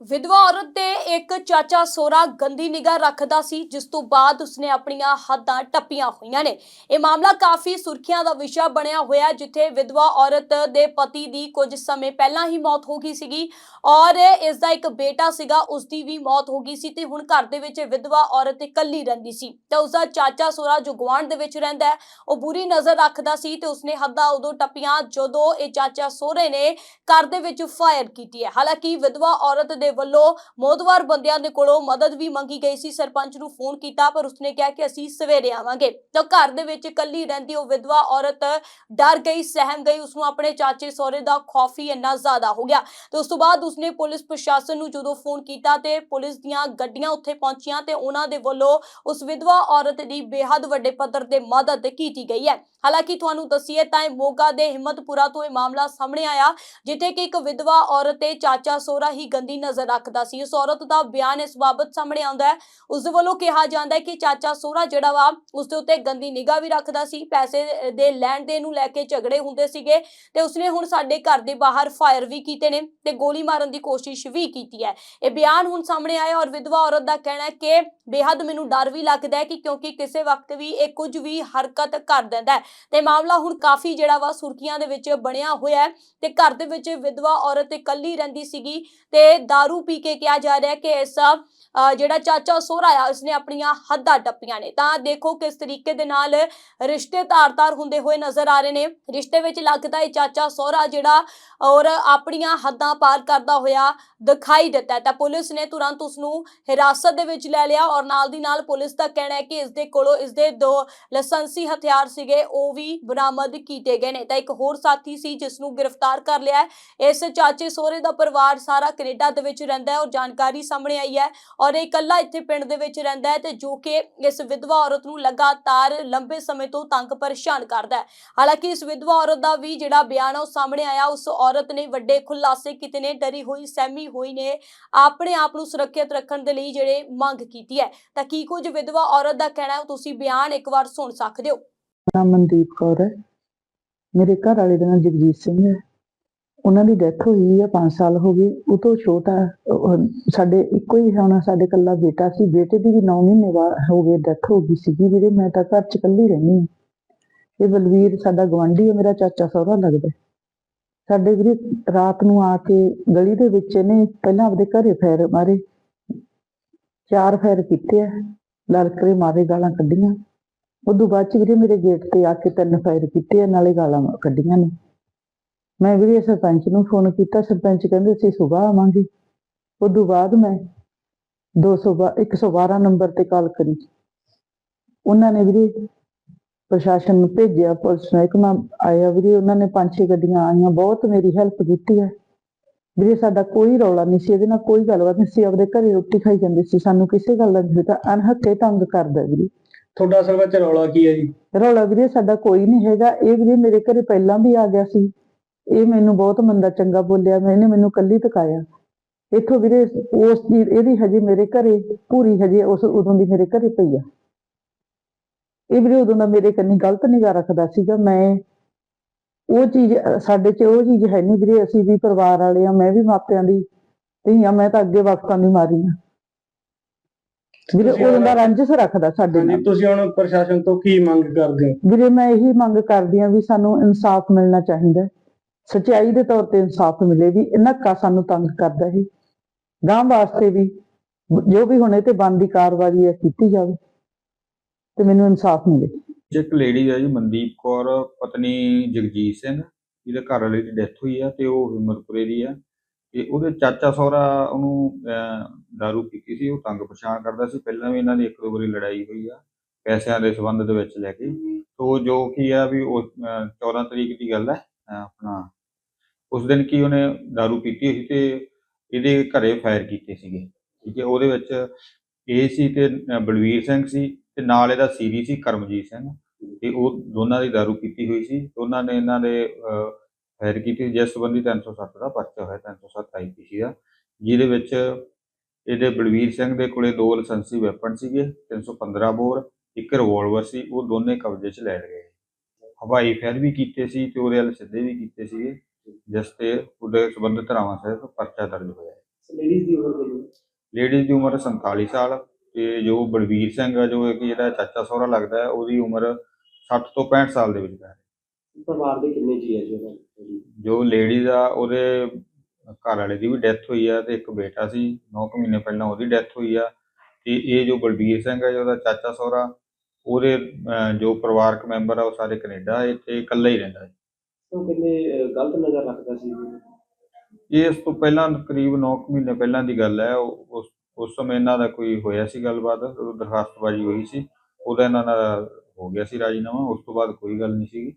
ਵਿਧਵਾ ਔਰਤ ਤੇ ਇੱਕ ਚਾਚਾ ਸੋਰਾ ਗੰਦੀ ਨਿਗਾਹ ਰੱਖਦਾ ਸੀ, ਜਿਸ ਤੋਂ ਬਾਅਦ ਉਸਨੇ ਆਪਣੀਆਂ ਹੱਦਾਂ ਟੱਪੀਆਂ ਹੋਈਆਂ ਨੇ। ਇਹ ਮਾਮਲਾ ਕਾਫੀ ਸੁਰਖੀਆਂ ਦਾ ਵਿਸ਼ਾ ਬਣਿਆ ਹੋਇਆ ਜਿੱਥੇ ਵਿਧਵਾ ਔਰਤ ਦੇ ਪਤੀ ਦੀ ਕੁਝ ਸਮੇਂ ਪਹਿਲਾਂ ਹੀ ਮੌਤ ਹੋ ਗਈ ਸੀਗੀ ਔਰ ਇਸ ਦਾ ਇੱਕ ਬੇਟਾ ਸੀਗਾ ਉਸ ਦੀ ਵੀ ਮੌਤ ਹੋ ਗਈ ਸੀ ਤੇ ਹੁਣ ਘਰ ਦੇ ਵਿੱਚ ਵਿਧਵਾ ਔਰਤ ਇਕੱਲੀ ਰਹਿੰਦੀ ਸੀ। ਤੇ ਉਸ ਦਾ ਚਾਚਾ ਸੋਰਾ ਜੋ ਗੁਆਂਢ ਦੇ ਵਿੱਚ ਰਹਿੰਦਾ ਉਹ ਬੁਰੀ ਨਜ਼ਰ ਰੱਖਦਾ ਸੀ ਤੇ ਉਸਨੇ ਹੱਦਾਂ ਉਦੋਂ ਟੱਪੀਆਂ ਜਦੋਂ ਇਹ ਚਾਚਾ ਸੋਹਰੇ ਨੇ ਘਰ ਦੇ ਵਿੱਚ ਫਾਇਰ ਕੀਤੀ ਹੈ। ਹਾਲਾਂਕਿ ਵਿਧਵਾ ਔਰਤ ਦੇ ਵੱਲੋਂ ਮੋਦਵਾਰ ਬੰਦਿਆਂ ਦੇ ਕੋਲੋਂ ਮਦਦ ਵੀ ਮੰਗੀ ਗਈ ਸੀ। ਸਰਪੰਚ ਨੂੰ ਫੋਨ ਕੀਤਾ, ਪਰ ਉਸਨੇ ਕਿਹਾ ਕਿ ਅਸੀਂ ਸਵੇਰੇ ਆਵਾਂਗੇ। ਤਾਂ ਘਰ ਦੇ ਵਿੱਚ ਇਕੱਲੀ ਰਹਿੰਦੀ ਉਹ ਵਿਧਵਾ ਔਰਤ ਡਰ ਗਈ, ਸਹਿਮ ਗਈ। ਉਸਨੂੰ ਆਪਣੇ ਚਾਚੇ ਸਹੁਰੇ ਦਾ ਖੌਫ ਹੀ ਇੰਨਾ ਜ਼ਿਆਦਾ ਹੋ ਗਿਆ। ਤੇ ਉਸ ਤੋਂ ਬਾਅਦ ਉਸਨੇ ਪੁਲਿਸ ਪ੍ਰਸ਼ਾਸਨ ਨੂੰ ਜਦੋਂ ਫੋਨ ਕੀਤਾ ਤੇ ਪੁਲਿਸ ਦੀਆਂ ਗੱਡੀਆਂ ਉੱਥੇ ਪਹੁੰਚੀਆਂ ਤੇ ਉਹਨਾਂ ਦੇ ਵੱਲੋਂ ਉਸ ਵਿਧਵਾ ਔਰਤ ਦੀ ਬੇਹੱਦ ਵੱਡੇ ਪੱਧਰ ਤੇ ਮਦਦ ਕੀਤੀ ਗਈ ਹੈ। ਹਾਲਾਂਕਿ ਤੁਹਾਨੂੰ ਦੱਸੀਏ ਤਾਂ ਇਹ ਮੋਗਾ ਦੇ ਹਿੰਮਤਪੁਰਾ ਤੋਂ ਇਹ ਮਾਮਲਾ ਸਾਹਮਣੇ ਆਇਆ, ਜਿੱਥੇ ਕਿ ਇੱਕ ਵਿਧਵਾ ਔਰਤ ਤੇ ਚਾਚਾ ਸੋਹਰਾ ਹੀ ਗੰਦੀ ਨਜ਼ਰ ਰੱਖਦਾ ਸੀ। ਉਸ ਔਰਤ ਦਾ ਬਿਆਨ ਇਸ ਬਾਬਤ ਸਾਹਮਣੇ ਆਉਂਦਾ ਹੈ। ਉਸ ਦੇ ਵੱਲੋਂ ਕਿਹਾ ਜਾਂਦਾ ਹੈ ਕਿ ਚਾਚਾ ਸੋਹਰਾ ਜਿਹੜਾ ਵਾ, ਉਸ ਦੇ ਉੱਤੇ ਗੰਦੀ ਨਿਗਾਹ ਵੀ ਰੱਖਦਾ ਸੀ। ਪੈਸੇ ਦੇ ਲੈਣ ਦੇ ਨੂੰ ਲੈ ਕੇ ਝਗੜੇ ਹੁੰਦੇ ਸੀਗੇ ਤੇ ਉਸਨੇ ਹੁਣ ਸਾਡੇ ਘਰ ਦੇ ਬਾਹਰ ਫਾਇਰ ਵੀ ਕੀਤੇ ਨੇ ਤੇ ਗੋਲੀ ਮਾਰਨ ਦੀ ਕੋਸ਼ਿਸ਼ ਵੀ ਕੀਤੀ ਹੈ। ਇਹ ਬਿਆਨ ਹੁਣ ਸਾਹਮਣੇ ਆਇਆ ਔਰ ਵਿਧਵਾ ਔਰਤ ਦਾ ਕਹਿਣਾ ਹੈ ਕਿ ਬੇਹੱਦ ਮੈਨੂੰ ਡਰ ਵੀ ਲੱਗਦਾ ਹੈ ਕਿ ਕਿਉਂਕਿ ਕਿਸੇ ਵਕਤ ਵੀ ਇਹ ਕੁਝ ਵੀ ਹਰਕਤ ਕਰ ਦਿੰਦਾ ਹੈ। ਤੇ ਮਾਮਲਾ ਹੁਣ ਕਾਫੀ ਜਿਹੜਾ ਵਾ ਸੁਰਖੀਆਂ ਦੇ ਵਿੱਚ ਬਣਿਆ ਹੋਇਆ ਹੈ ਤੇ ਘਰ ਦੇ ਵਿੱਚ ਵਿਧਵਾ ਔਰਤ ਇਕੱਲੀ ਰਹਿੰਦੀ ਸੀਗੀ ਤੇ दारू ਪੀ ਕੇ ਕਿਹਾ ਜਾ ਰਿਹਾ ਹੈ ਕਿ ਇਸ ਜਿਹੜਾ ਚਾਚਾ ਸੋਹਰਾ ਆ ਉਸਨੇ ਆਪਣੀਆਂ ਹੱਦਾਂ ਟੱਪੀਆਂ ਨੇ ਤਾਂ ਦੇਖੋ ਕਿਸ ਤਰੀਕੇ ਦੇ ਨਾਲ ਰਿਸ਼ਤੇ ਤਾਰ-ਤਾਰ ਹੁੰਦੇ ਹੋਏ ਨਜ਼ਰ ਆ ਰਹੇ ਨੇ ਰਿਸ਼ਤੇ ਵਿੱਚ ਲੱਗਦਾ ਇਹ ਚਾਚਾ ਸੋਹਰਾ ਜਿਹੜਾ ਔਰ ਆਪਣੀਆਂ ਹੱਦਾਂ ਪਾਰ ਕਰਦਾ ਹੋਇਆ ਦਿਖਾਈ ਦਿੱਤਾ ਤਾਂ ਪੁਲਿਸ ਨੇ ਤੁਰੰਤ ਉਸ ਨੂੰ ਹਿਰਾਸਤ ਦੇ ਵਿੱਚ ਲੈ ਲਿਆ ਔਰ ਨਾਲ ਦੀ ਨਾਲ ਪੁਲਿਸ ਦਾ ਕਹਿਣਾ ਹੈ ਕਿ ਇਸ ਦੇ ਕੋਲੋਂ ਇਸ ਦੇ ਦੋ ਲਾਇਸੈਂਸੀ ਹਥਿਆਰ ਸੀਗੇ ਉਹ ਵੀ ਬਰਾਮਦ ਕੀਤੇ ਗਏ ਨੇ ਤਾਂ ਇੱਕ ਹੋਰ ਸਾਥੀ ਸੀ ਜਿਸ ਨੂੰ ਗ੍ਰਿਫਤਾਰ ਕਰ ਲਿਆ ਇਸ ਚਾਚੇ ਸੋਹਰੇ ਦਾ ਪਰਿਵਾਰ ਸਾਰਾ ਕੈਨੇਡਾ ਦੇ ਵਿੱਚ ਰਹਿੰਦਾ ਹੈ ਔਰ ਜਾਣਕਾਰੀ ਸਾਹਮਣੇ ਆਈ ਹੈ ਔਰ ਇਹ ਇਕੱਲਾ ਇੱਥੇ ਪਿੰਡ ਦੇ ਵਿੱਚ ਰਹਿੰਦਾ ਹੈ ਤੇ ਜੋ ਕਿ ਇਸ ਵਿਧਵਾ ਔਰਤ ਨੂੰ ਲਗਾਤਾਰ ਲੰਬੇ ਸਮੇਂ ਤੋਂ ਤੰਗ ਪਰੇਸ਼ਾਨ ਕਰਦਾ ਹੈ। ਹਾਲਾਂਕਿ ਇਸ ਵਿਧਵਾ ਔਰਤ ਦਾ ਵੀ ਜਿਹੜਾ ਬਿਆਨ ਉਹ ਸਾਹਮਣੇ ਆਇਆ, ਉਸ ਔਰਤ ਨੇ ਵੱਡੇ ਖੁਲਾਸੇ ਕੀਤੇ ਨੇ, ਡਰੀ ਹੋਈ, ਸਹਿਮੀ ਹੋਈ ਨੇ, ਆਪਣੇ ਆਪ ਨੂੰ ਸੁਰੱਖਿਅਤ ਰੱਖਣ ਦੇ ਲਈ ਜਿਹੜੇ ਮੰਗ ਕੀਤੀ ਹੈ। ਤਾਂ ਕੀ ਕੁਝ ਵਿਧਵਾ ਔਰਤ ਦਾ ਕਹਿਣਾ ਹੈ, ਤੁਸੀਂ ਬਿਆਨ ਇੱਕ ਵਾਰ ਸੁਣ ਸਕਦੇ ਹੋ? ਨਾਮ ਮਨਦੀਪ ਕੌਰ ਹੈ। ਮੇਰੇ ਘਰ ਵਾਲੇ ਦਾ ਨਾਮ ਜਗਜੀਤ ਸਿੰਘ ਹੈ। ਉਹਨਾਂ ਦੀ ਡੈਥ ਹੋਈ ਹੈ 5 ਸਾਲ ਹੋ ਗਏ। ਉਹ ਤੋਂ ਛੋਟਾ ਸਾਡੇ ਇੱਕੋ ਹੀ ਹੁਣ ਸਾਡੇ ਕੱਲਾ ਬੇਟਾ ਸੀ। ਬੇਟੇ ਦੀ ਵੀ 9 ਮਹੀਨੇ ਬਾਅਦ ਹੋ ਗਏ ਡੈਥ ਹੋ ਗਈ ਸੀਗੀ ਵੀਰੇ। ਮੈਂ ਤਾਂ ਘਰ ਚ ਇਕੱਲੀ ਰਹਿੰਦੀ ਹਾਂ। ਇਹ ਬਲਵੀਰ, ਸਾਡਾ ਗਵਾਂਢੀ ਹੈ ਮੇਰਾ ਚਾਚਾ ਸਹੁਰਾ ਲੱਗਦਾ ਸਾਡੇ ਵੀਰੇ, ਰਾਤ ਨੂੰ ਆ ਕੇ ਗਲੀ ਦੇ ਵਿੱਚ ਇਹਨੇ ਪਹਿਲਾਂ ਆਪਦੇ ਘਰੇ ਫੈਰ ਮਾਰੇ। ਚਾਰ ਫੈਰ ਕੀਤੇ ਆ। ਲੜਕਰੇ ਮਾਰੇ, ਗਾਲਾਂ ਕੱਢੀਆਂ। ਉਦੋਂ ਬਾਅਦ ਚ ਵੀਰੇ ਮੇਰੇ ਗੇਟ ਤੇ ਆ ਕੇ ਤਿੰਨ ਫਾਇਰ ਕੀਤੇ ਆ, ਨਾਲੇ ਗਾਲਾਂ ਕੱਢੀਆਂ ਨੇ। ਮੈਂ ਵੀਰੇ ਸਰਪੰਚ ਨੂੰ ਫੋਨ ਕੀਤਾ ਸਰਪੰਚ ਕਹਿੰਦੇ ਅਸੀਂ ਸਵੇਰ ਆਵਾਂਗੇ। ਉਦੋਂ ਬਾਅਦ ਮੈਂ 200 112 ਨੰਬਰ ਤੇ ਕਾਲ ਕਰੀ। ਉਹਨਾਂ ਨੇ ਵੀਰੇ ਪ੍ਰਸ਼ਾਸਨ ਨੂੰ ਭੇਜਿਆ ਪੁਲਿਸ ਮਹਿਕਮਾ ਆਇਆ ਵੀਰੇ ਉਹਨਾਂ ਨੇ ਪੰਜ ਛੇ ਗੱਡੀਆਂ ਆਈਆਂ ਬਹੁਤ ਮੇਰੀ ਹੈਲਪ ਕੀਤੀ ਹੈ। ਵੀਰੇ ਸਾਡਾ ਕੋਈ ਰੌਲਾ ਨਹੀਂ ਸੀ ਇਹਦੇ ਨਾਲ ਕੋਈ ਗੱਲਬਾਤ ਨਹੀਂ ਸੀ ਆਪਦੇ ਘਰੇ ਰੋਟੀ ਖਾਈ ਜਾਂਦੇ ਸੀ ਸਾਨੂੰ ਕਿਸੇ ਗੱਲ ਦਾ ਨਹੀਂ ਤਾਂ ਅਨਹੱਕੇ ਤੰਗ ਕਰਦਾ ਵੀਰੇ। ਤੁਹਾਡਾ ਅਸਲ ਵਿੱਚ ਰੌਲਾ ਕੀ ਹੈ ਜੀ? ਰੌਲਾ ਵੀਰੇ ਸਾਡਾ ਕੋਈ ਨਹੀਂ ਹੈਗਾ ਇਹ ਵੀਰੇ ਮੇਰੇ ਘਰੇ ਪਹਿਲਾਂ ਵੀ ਆ ਗਿਆ ਸੀ। ਇਹ ਮੈਨੂੰ ਬਹੁਤ ਮੰਦਾ ਚੰਗਾ ਬੋਲਿਆ ਮੈਂ ਇਹਨੇ ਮੈਨੂੰ ਕੱਲੀ ਤਕਾਇਆ। ਇੱਥੋਂ ਵੀਰੇ ਉਸ ਦੀ ਇਹਦੀ ਹਜੇ ਮੇਰੇ ਘਰੇ ਪੂਰੀ ਹਜੇ ਉਸ ਉਦੋਂ ਦੀ ਮੇਰੇ ਘਰੇ ਪਈ ਆ। ਇਹ ਵੀਰੇ ਉਦੋਂ ਦਾ ਮੇਰੇ ਕੰਨੀ ਗਲਤ ਨਿਗਾਹ ਰੱਖਦਾ ਸੀਗਾ। ਮੈਂ ਉਹ ਚੀਜ਼ ਸਾਡੇ 'ਚ ਉਹ ਚੀਜ਼ ਹੈ ਨਹੀਂ ਵੀਰੇ ਅਸੀਂ ਵੀ ਪਰਿਵਾਰ ਵਾਲੇ ਆ ਮੈਂ ਵੀ ਮਾਪਿਆਂ ਦੀ ਧੀ ਆ ਮੈਂ ਤਾਂ ਅੱਗੇ ਵਕਤਾਂ ਦੀ ਮਾਰੀ ਆ। ਵੀਰੇ ਉਦੋਂ ਦਾ ਰੰਜਿਸ਼ ਰੱਖਦਾ ਸਾਡੇ ਨਾਲ। ਤੁਸੀਂ ਹੁਣ ਪ੍ਰਸ਼ਾਸਨ ਤੋਂ ਕੀ ਮੰਗ ਕਰਦੇ ਹੋ? ਵੀਰੇ ਮੈਂ ਇਹੀ ਮੰਗ ਕਰਦੀ ਹਾਂ ਵੀ ਸਾਨੂੰ ਇਨਸਾਫ ਮਿਲਣਾ ਚਾਹੀਦਾ। ਸਚਾਈ ਦੇ ਤੌਰ ਤੇ ਇਨਸਾਫ ਮਿਲੇ ਵੀ ਇਹਨਾਂ ਕਾ ਸਾਨੂੰ ਤੰਗ ਕਰਦਾ ਹੈ ਗਾਂ ਵਾਸਤੇ ਵੀ ਜੋ ਵੀ ਹੁਣ ਇਹ ਤੇ ਬਣਦੀ ਕਾਰਵਾਈ ਹੈ ਕੀਤੀ ਜਾਵੇ ਤੇ ਮੈਨੂੰ ਇਨਸਾਫ ਮਿਲੇ। ਇੱਕ ਲੇਡੀ ਹੈ ਜੀ ਮਨਦੀਪ ਕੌਰ ਪਤਨੀ ਜਗਜੀਤ ਸਿੰਘ ਜਿਹਦੇ ਘਰ ਵਾਲੇ ਦੀ ਡੈਥ ਹੋਈ ਆ ਤੇ ਉਹ ਹਿੰਮਤਪੁਰੇ ਦੀ ਆ। ਤੇ ਉਹਦੇ ਚਾਚਾ ਸਹੁਰਾ ਉਹਨੂੰ ਦਾਰੂ ਪੀਤੀ ਸੀ ਉਹ ਤੰਗ ਪਛਾਣ ਕਰਦਾ ਸੀ। ਪਹਿਲਾਂ ਵੀ ਇਹਨਾਂ ਦੀ ਇੱਕ ਦੋ ਵਾਰੀ ਲੜਾਈ ਹੋਈ ਆ ਪੈਸਿਆਂ ਦੇ ਸੰਬੰਧ ਦੇ ਵਿੱਚ ਲੈ ਕੇ। ਤੋ ਜੋ ਕੀ ਆ ਵੀ ਉਹ ਅਹ, 14 ਤਰੀਕ ਦੀ ਗੱਲ ਹੈ ਆਪਣਾ। ਉਸ ਦਿਨ ਕੀ ਉਹਨੇ ਦਾਰੂ ਪੀਤੀ ਹੋਈ ਸੀ ਤੇ ਇਹਦੇ ਘਰੇ ਫਾਇਰ ਕੀਤੇ ਸੀਗੇ। ਠੀਕ ਹੈ ਉਹਦੇ ਵਿੱਚ ਇਹ ਸੀ ਤੇ ਅਹ, ਬਲਵੀਰ ਸਿੰਘ ਸੀ ਤੇ ਨਾਲ ਇਹਦਾ ਸੀਰੀ ਸੀ ਕਰਮਜੀਤ ਸਿੰਘ। ਤੇ ਉਹ ਦੋਨਾਂ ਦੀ ਦਾਰੂ ਪੀਤੀ ਹੋਈ ਸੀ। ਤੇ ਉਹਨਾਂ ਨੇ ਇਹਨਾਂ ਦੇ ਫਾਇਰ ਕੀਤੀ ਜਿਸ ਸੰਬੰਧੀ 307 ਦਾ ਪਰਚਾ ਹੋਇਆ 307 ਆਈਪੀਸੀ ਦਾ ਜਿਹਦੇ ਵਿੱਚ ਇਹਦੇ ਬਲਵੀਰ ਸਿੰਘ ਦੇ ਕੋਲੇ ਦੋ ਲਾਇਸੈਂਸੀ ਵੈਪਨ ਸੀਗੇ 315 ਬੋਰ ਇੱਕ ਰਿਵਾਲਵਰ ਸੀ ਉਹ ਦੋਨੇ ਕਬਜ਼ੇ 'ਚ ਲੈ ਲਏ ਹਵਾਈ ਫਾਇਰ ਵੀ ਕੀਤੇ ਸੀ ਤੇ ਉਹਦੇ ਵੱਲ ਸਿੱਧੇ ਵੀ ਕੀਤੇ ਸੀਗੇ। ਜਿਸ ਤੇ ਉਹਦੇ ਸੰਬੰਧਿਤ ਧਾਰਾਵਾਂ ਸਹਿਤ ਪਰਚਾ ਦਰਜ ਹੋਇਆ। ਹੈ। ਲੇਡੀਜ਼ ਦੀ ਉਮਰ ਕਿੰਨੀ? ਲੇਡੀਜ਼ ਦੀ ਉਮਰ 47 ਸਾਲ ਤੇ ਜੋ ਬਲਵੀਰ ਸਿੰਘ ਆ ਜੋ ਕਿ ਜਿਹੜਾ ਚਾਚਾ ਸਹੁਰਾ ਲੱਗਦਾ ਹੈ ਉਹਦੀ ਉਮਰ 60 ਤੋਂ 65 ਸਾਲ ਦੇ ਵਿੱਚ ਹੈ। ਪਰਿਵਾਰ ਦੇ ਕਿੰਨੇ ਜੀ ਹੈ ਲੇਡੀਜ਼ ਆ ਉਹਦੇ ਘਰ ਵਾਲੇ ਦੀ ਵੀ ਡੈਥ ਹੋਈ ਆ ਤੇ ਇੱਕ ਬੇਟਾ ਸੀ। 9 ਮਹੀਨੇ ਪਹਿਲਾਂ ਉਹਦੀ ਡੈਥ ਹੋਈ ਆ ਤੇ ਇਹ ਜੋ ਬਲਬੀਰ ਸਿੰਘ ਆ ਉਹਦਾ ਚਾਚਾ ਸਹੁਰਾ ਉਹਦੇ ਜੋ ਪਰਿਵਾਰਕ ਮੈਂਬਰ ਆ ਉਹ ਸਾਰੇ ਕੈਨੇਡਾ ਇੱਥੇ ਇਕੱਲਾ ਹੀ ਰਹਿੰਦਾ ਹੈ ਉਹ ਕਿੰਨੇ ਗਲਤ ਨਜ਼ਰ ਰੱਖਦਾ ਸੀ। ਇਹ ਇਸ ਤੋਂ ਪਹਿਲਾਂ ਕਰੀਬ 9 ਮਹੀਨੇ ਪਹਿਲਾਂ ਦੀ ਗੱਲ ਹੈ ਉਸ ਉਸ ਸਮੇਂ ਇਹਨਾਂ ਦਾ ਕੋਈ ਹੋਇਆ ਸੀ ਗੱਲਬਾਤ ਦਰਖਾਸਤਬਾਜ਼ੀ ਹੋਈ ਸੀ ਉਹਦਾ ਇਹਨਾਂ ਦਾ ਹੋ ਗਿਆ ਸੀ ਰਾਜੀਨਾਮਾ ਉਸ ਤੋਂ ਬਾਅਦ ਕੋਈ ਗੱਲ ਨਹੀਂ ਸੀਗੀ